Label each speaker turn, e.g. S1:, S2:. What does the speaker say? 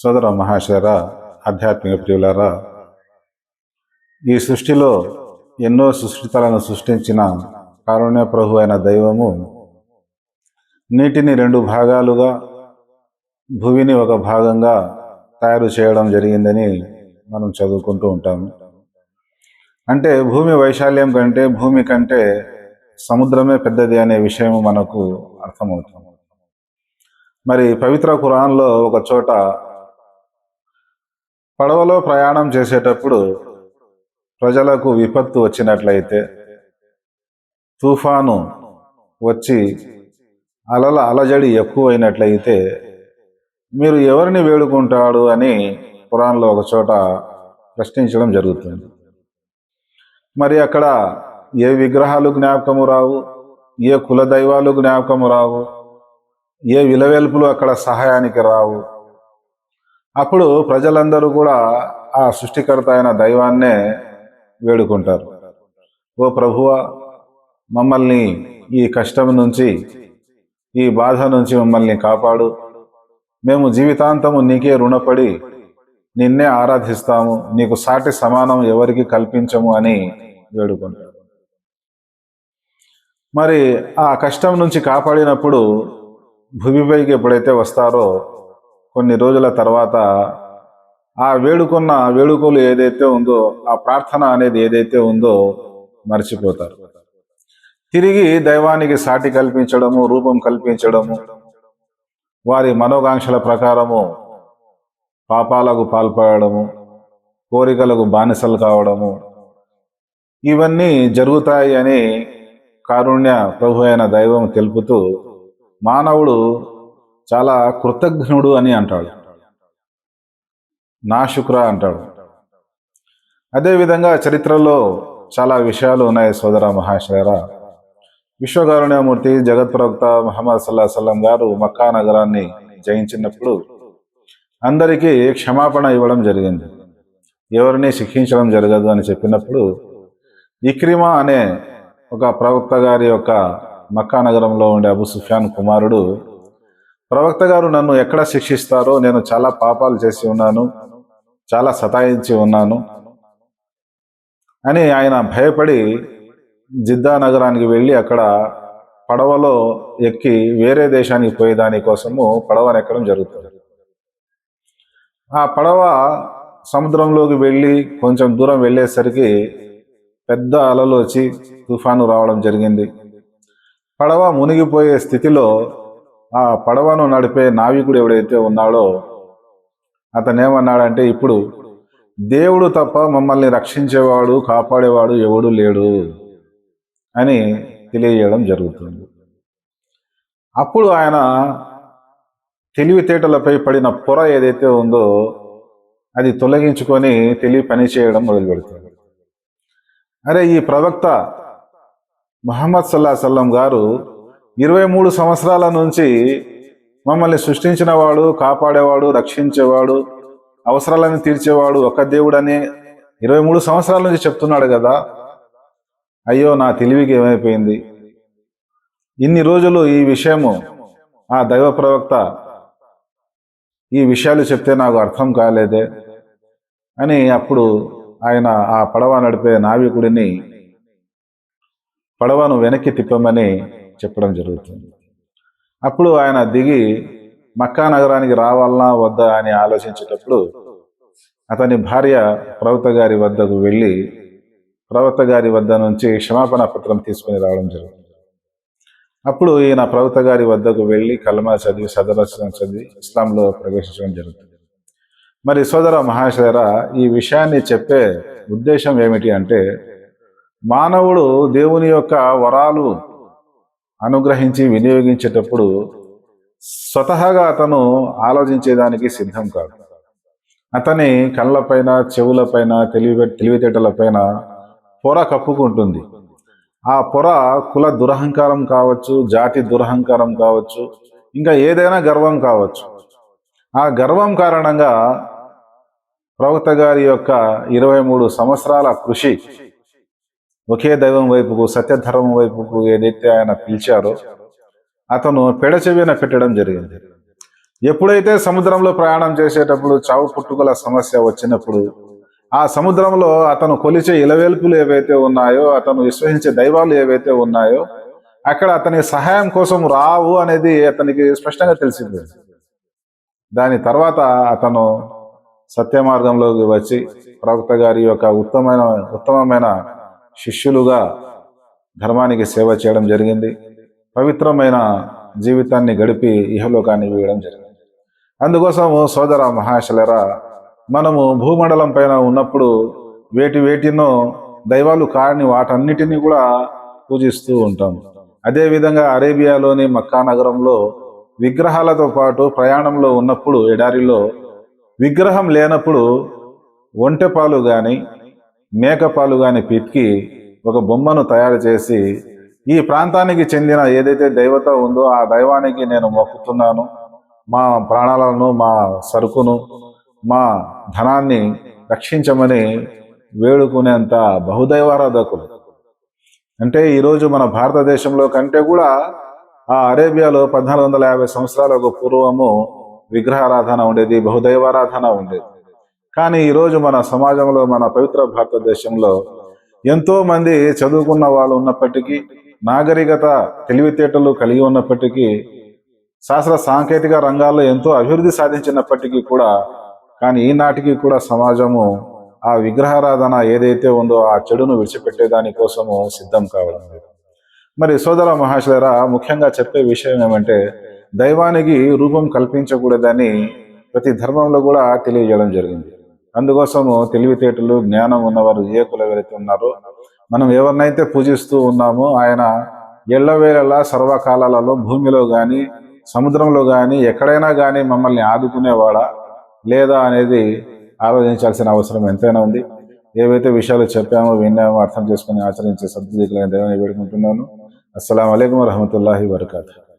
S1: సోదర మహాశయరా ఆధ్యాత్మిక ప్రియులారా ఈ సృష్టిలో ఎన్నో సృష్టితలను సృష్టించిన కారుణ్య ప్రభు అయిన దైవము నీటిని రెండు భాగాలుగా భూమిని ఒక భాగంగా తయారు చేయడం జరిగిందని మనం చదువుకుంటూ ఉంటాము అంటే భూమి వైశాల్యం కంటే భూమి కంటే సముద్రమే పెద్దది అనే విషయం మనకు అర్థమవుతుంది. మరి పవిత్ర ఖురాన్లో ఒక చోట పడవలో ప్రయాణం చేసేటప్పుడు ప్రజలకు విపత్తు వచ్చినట్లయితే తుఫాను వచ్చి అలల అలజడి ఎక్కువైనట్లయితే మీరు ఎవరిని వేడుకుంటాడు అని పురాణంలో ఒక చోట ప్రశ్నించడం జరుగుతుంది. మరి అక్కడ ఏ విగ్రహాలు జ్ఞాపకము రావు? ఏ కుల దైవాలు జ్ఞాపకము రావు? ఏ విలవెల్పులు అక్కడ సహాయానికి రావు? అప్పుడు ప్రజలందరూ కూడా ఆ సృష్టికర్త అయిన దైవాన్నే వేడుకుంటారు. ఓ ప్రభువ మమ్మల్ని ఈ కష్టం నుంచి ఈ బాధ నుంచి మమ్మల్ని కాపాడు. మేము జీవితాంతము నీకే రుణపడి నిన్నే ఆరాధిస్తాము. నీకు సాటి సమానం ఎవరికి కల్పించము అని వేడుకుంటారు. మరి ఆ కష్టం నుంచి కాపాడినప్పుడు భూమిపైకి ఎప్పుడైతే వస్తారో కొన్ని రోజుల తర్వాత ఆ వేడుకున్న వేడుకలు ఏదైతే ఉందో ఆ ప్రార్థన అనేది ఏదైతే ఉందో మర్చిపోతారు. తిరిగి దైవానికి సాటి కల్పించడము రూపం కల్పించడము వారి మనోకాంక్షల ప్రకారము పాపాలకు పాల్పడము కోరికలకు బానిసలు కావడము ఇవన్నీ జరుగుతాయి అని కారుణ్య ప్రభు అయిన దైవం తెలుపుతూ మానవుడు చాలా కృతజ్ఞుడు అని అంటాడు. నా శుక్ర అంటాడు. అదేవిధంగా చరిత్రలో చాలా విషయాలు ఉన్నాయి సోదర మహాశయరా విశ్వకారుణ్యమూర్తి జగత్ ప్రవక్త మహమ్మద్ సల్లా సల్లం గారు మక్కా నగరాన్ని జయించినప్పుడు అందరికీ క్షమాపణ ఇవ్వడం జరిగింది. ఎవరిని శిక్షించడం జరగదు అని చెప్పినప్పుడు ఇక్రిమా అనే ఒక ప్రవక్త గారి యొక్క మక్కా నగరంలో ఉండే అబు సుఫియాన్ కుమారుడు ప్రవక్త గారు నన్ను ఎక్కడ శిక్షిస్తారో నేను చాలా పాపాలు చేసి ఉన్నాను చాలా సతాయించి ఉన్నాను. అని ఆయన భయపడి జిద్దా నగరానికి వెళ్ళి అక్కడ పడవలో ఎక్కి వేరే దేశానికి పోయేదాని కోసము పడవను ఎక్కడం జరుగుతుంది. ఆ పడవ సముద్రంలోకి వెళ్ళి కొంచెం దూరం వెళ్ళేసరికి పెద్ద అలలు వచ్చి తుఫాను రావడం జరిగింది. పడవ మునిగిపోయే స్థితిలో ఆ పడవను నడిపే నావికుడు ఎవడైతే ఉన్నాడో అతను ఏమన్నాడంటే ఇప్పుడు దేవుడు తప్ప మమ్మల్ని రక్షించేవాడు కాపాడేవాడు ఎవడు లేడు అని తెలియజేయడం జరుగుతుంది. అప్పుడు ఆయన తెలివితేటలపై పడిన పొర ఏదైతే ఉందో అది తొలగించుకొని తెలివి పని చేయడం మొదలు పెడతాడు. అరే ఈ ప్రవక్త మహమ్మద్ సల్లా సల్లం గారు ఇరవై మూడు సంవత్సరాల నుంచి మమ్మల్ని సృష్టించిన వాడు కాపాడేవాడు రక్షించేవాడు అవసరాలను తీర్చేవాడు ఒక దేవుడని ఇరవై మూడు సంవత్సరాల నుంచి చెప్తున్నాడు కదా. అయ్యో నా తెలివికి ఏమైపోయింది? ఇన్ని రోజులు ఈ విషయము ఆ దైవ ప్రవక్త ఈ విషయాలు చెప్తే నాకు అర్థం కాలేదే అని అప్పుడు ఆయన ఆ పడవ నడిపే నావికుడిని పడవను వెనక్కి తిప్పమని చెప్పడం జరుగుతుంది. అప్పుడు ఆయన దిగి మక్కా నగరానికి రావాలనా వద్దా అని ఆలోచించేటప్పుడు అతని భార్య ప్రవత గారి వద్దకు వెళ్ళి ప్రవత గారి వద్ద నుంచి క్షమాపణ పత్రం తీసుకుని రావడం జరుగుతుంది. అప్పుడు ఈయన ప్రవత గారి వద్దకు వెళ్ళి కలమా చదివి సదరచనం చదివి ఇస్లాంలో ప్రవేశించడం జరుగుతుంది. మరి సోదర మహాశయర ఈ విషయాన్ని చెప్పే ఉద్దేశం ఏమిటి అంటే మానవుడు దేవుని యొక్క వరాలు అనుగ్రహించి వినియోగించేటప్పుడు స్వతహాగా అతను ఆలోచించేదానికి సిద్ధం కాదు అతని కళ్ళపైన చెవులపైన తెలివి తెలివితేటలపైన పొర కప్పుకుంటుంది. ఆ పొర కుల దురహంకారం కావచ్చు జాతి దురహంకారం కావచ్చు ఇంకా ఏదైనా గర్వం కావచ్చు. ఆ గర్వం కారణంగా ప్రవక్త గారి యొక్క ఇరవై మూడు సంవత్సరాల కృషి ఒకే దైవం వైపుకు సత్యధర్మం వైపుకు ఏదైతే ఆయన పిలిచారో అతను పెడచెవిన పెట్టడం జరిగింది. ఎప్పుడైతే సముద్రంలో ప్రయాణం చేసేటప్పుడు చావు పుట్టుకల సమస్య వచ్చినప్పుడు ఆ సముద్రంలో అతను కొలిచే ఇలవేల్పులు ఏవైతే ఉన్నాయో అతను విశ్వసించే దైవాలు ఏవైతే ఉన్నాయో అక్కడ అతని సహాయం కోసం రావు అనేది అతనికి స్పష్టంగా తెలిసింది. దాని తర్వాత అతను సత్య మార్గంలోకి వచ్చి ప్రవక్త గారి యొక్క ఉత్తమమైన ఉత్తమమైన శిష్యులుగా ధర్మానికి సేవ చేయడం జరిగింది. పవిత్రమైన జీవితాన్ని గడిపి ఇహలోకాన్ని వీయడం జరిగింది. అందుకోసం సోదర మహాశలరా మనము భూమండలం పైన ఉన్నప్పుడు వేటి వేటినో దైవాలు కాని వాటన్నిటినీ కూడా పూజిస్తూ ఉంటాం. అదేవిధంగా అరేబియాలోని మక్కా నగరంలో విగ్రహాలతో పాటు ప్రయాణంలో ఉన్నప్పుడు ఎడారిలో విగ్రహం లేనప్పుడు ఒంటెపాలు కానీ మేకపాలు కానీ పితికి ఒక బొమ్మను తయారు చేసి ఈ ప్రాంతానికి చెందిన ఏదైతే దైవత ఉందో ఆ దైవానికి నేను మొక్కుతున్నాను. మా ప్రాణాలను మా సరుకును మా ధనాన్ని రక్షించమని వేడుకునేంత బహుదైవారాధకులు. అంటే ఈరోజు మన భారతదేశంలో కంటే కూడా ఆ అరేబియాలో పద్నాలుగు వందల యాభై సంవత్సరాలకు పూర్వము విగ్రహారాధన ఉండేది బహుదైవారాధన ఉండేది. కానీ ఈరోజు మన సమాజంలో మన పవిత్ర భారతదేశంలో ఎంతో మంది చదువుకున్న వాళ్ళు ఉన్నప్పటికీ నాగరికత తెలివితేటలు కలిగి ఉన్నప్పటికీ శాస్త్ర సాంకేతిక రంగాల్లో ఎంతో అభివృద్ధి సాధించినప్పటికీ కూడా కానీ ఈనాటికి కూడా సమాజము ఆ విగ్రహారాధన ఏదైతే ఉందో ఆ చెడును విడిచిపెట్టేదాని కోసము సిద్ధం కావడం లేదు. మరి సోదర మహాశులరా ముఖ్యంగా చెప్పే విషయం ఏమంటే దైవానికి రూపం కల్పించకూడదని ప్రతి ధర్మంలో కూడా తెలియజేయడం జరిగింది. అందుకోసము తెలివితేటలు జ్ఞానం ఉన్నవారు ఏ కుల ఉన్నారో మనం ఎవరినైతే పూజిస్తూ ఉన్నామో ఆయన ఎల్లవేళలా సర్వకాలాలలో భూమిలో కానీ సముద్రంలో కానీ ఎక్కడైనా కానీ మమ్మల్ని ఆదుకునేవాడా? లేదా అనేది ఆలోచించాల్సిన అవసరం ఎంతైనా ఉంది. ఏవైతే విషయాలు చెప్పామో విన్నామో అర్థం చేసుకుని ఆచరించే సద్బుద్ధికులైన దేవుని వేడుకుంటున్నాను. అస్సలం అయికం వరహమూల వరకాతు